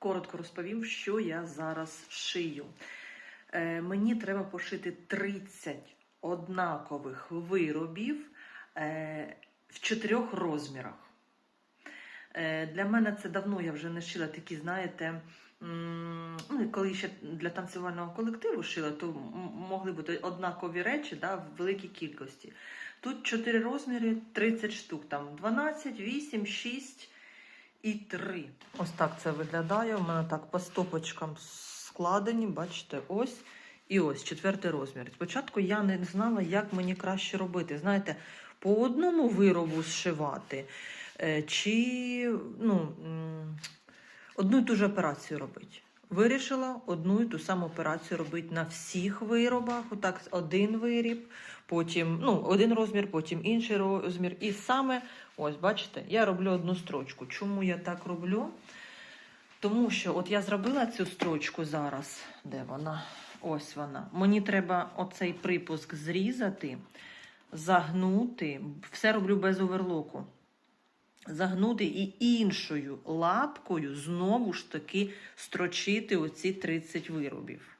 коротко розповім, що я зараз шию. Е, мені треба пошити 30 однакових виробів е, в чотирьох розмірах. Е, для мене це давно я вже не шила такі, знаєте, ну, коли ще для танцювального колективу шила, то могли бути однакові речі да, в великій кількості. Тут 4 розміри, 30 штук, там 12, 8, 6 і 3. Ось так це виглядає. У мене так по стопочкам складені, бачите, ось. І ось четвертий розмір. Спочатку я не знала, як мені краще робити. Знаєте, по одному виробу зшивати, е, чи ну, одну і ту ж операцію робити. Вирішила одну і ту саму операцію робити на всіх виробах. Отак, один виріб, потім ну, один розмір, потім інший розмір. І саме, ось, бачите, я роблю одну строчку. Чому я так роблю? Тому що от я зробила цю строчку зараз. Де вона? Ось вона. Мені треба оцей припуск зрізати, загнути. Все роблю без оверлоку. Загнути і іншою лапкою знову ж таки строчити оці 30 виробів.